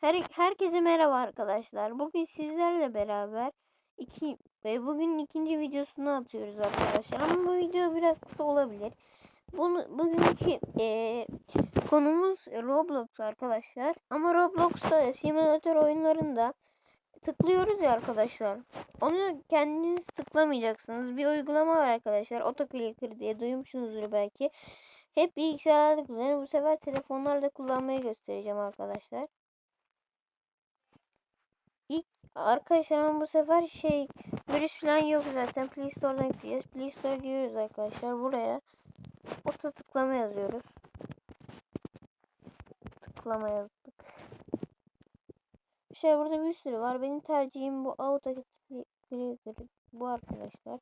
Her, herkese merhaba arkadaşlar. Bugün sizlerle beraber iki ve bugün ikinci videosunu atıyoruz arkadaşlar. Ama bu video biraz kısa olabilir. Bunu bugünkü e, konumuz Roblox arkadaşlar. Ama Roblox'ta simülatör oyunlarında tıklıyoruz ya arkadaşlar. Onu kendiniz tıklamayacaksınız. Bir uygulama var arkadaşlar. Autoclicker diye duymuşsunuzdur belki. Hep bilgisayarlarda kullanıyorum. Bu sefer telefonlarda kullanmayı göstereceğim arkadaşlar. İlk arkadaşlar ama bu sefer şey virüs falan yok zaten. Play Store'dan yükleyeceğiz. Play Store giriyoruz arkadaşlar. Buraya oto tıklama yazıyoruz. Tıklama yazdık. Şey burada bir sürü var. Benim tercihim bu auto clicker bu arkadaşlar.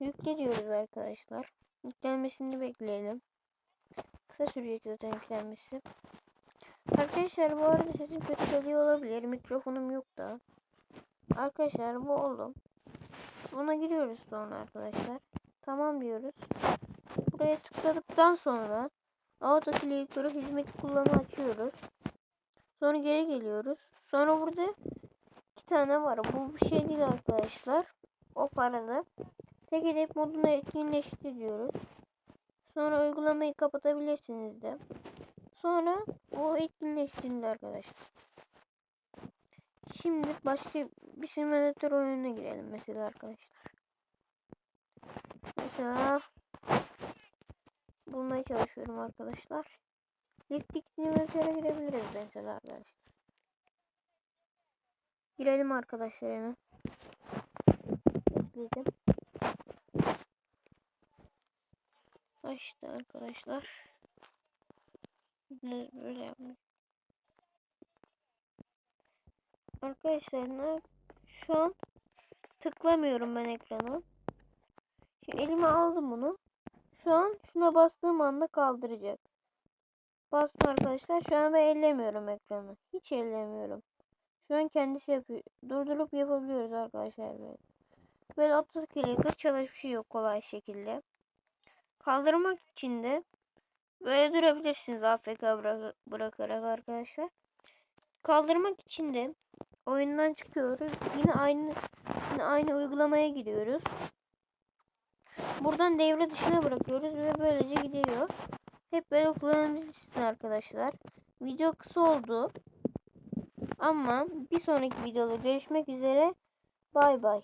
Yükle diyoruz arkadaşlar. Yüklenmesini bekleyelim. Kısa sürecek zaten yüklenmesi. Arkadaşlar bu arada sesim kötü geliyor olabilir. Mikrofonum yok da. Arkadaşlar bu oldu. Buna giriyoruz sonra arkadaşlar. Tamam diyoruz. Buraya tıkladıktan sonra auto clicker hizmeti kullanı açıyoruz. Sonra geri geliyoruz. Sonra burada iki tane var. Bu bir şey değil arkadaşlar. O paralı. Tek hedef modunu etkinleştir diyoruz. Sonra uygulamayı kapatabilirsiniz de. Sonra o etkinleştirildi arkadaşlar. Şimdi başka bir simülatör oyununa girelim mesela arkadaşlar. Mesela bulmaya çalışıyorum arkadaşlar. Liftik simülatöre girebiliriz mesela arkadaşlar. Girelim arkadaşlar hemen. Ekledim. Başta arkadaşlar. Böyle yapmış. Arkadaşlar ne? Şu an tıklamıyorum ben ekrana. Şimdi elime aldım bunu. Şu an şuna bastığım anda kaldıracak. Bastım arkadaşlar. Şu an ben ellemiyorum ekranı. Hiç ellemiyorum. Şu an kendisi yapıyor. Durdurup yapabiliyoruz arkadaşlar böyle. Böyle 30 clicker çalışıyor kolay şekilde. Kaldırmak için de Böyle durabilirsiniz AFK bırak bırakarak arkadaşlar. Kaldırmak için de oyundan çıkıyoruz. Yine aynı yine aynı uygulamaya giriyoruz. Buradan devre dışına bırakıyoruz ve böylece gidiyor. Hep böyle kullanabilirsiniz arkadaşlar. Video kısa oldu. Ama bir sonraki videoda görüşmek üzere. Bay bay.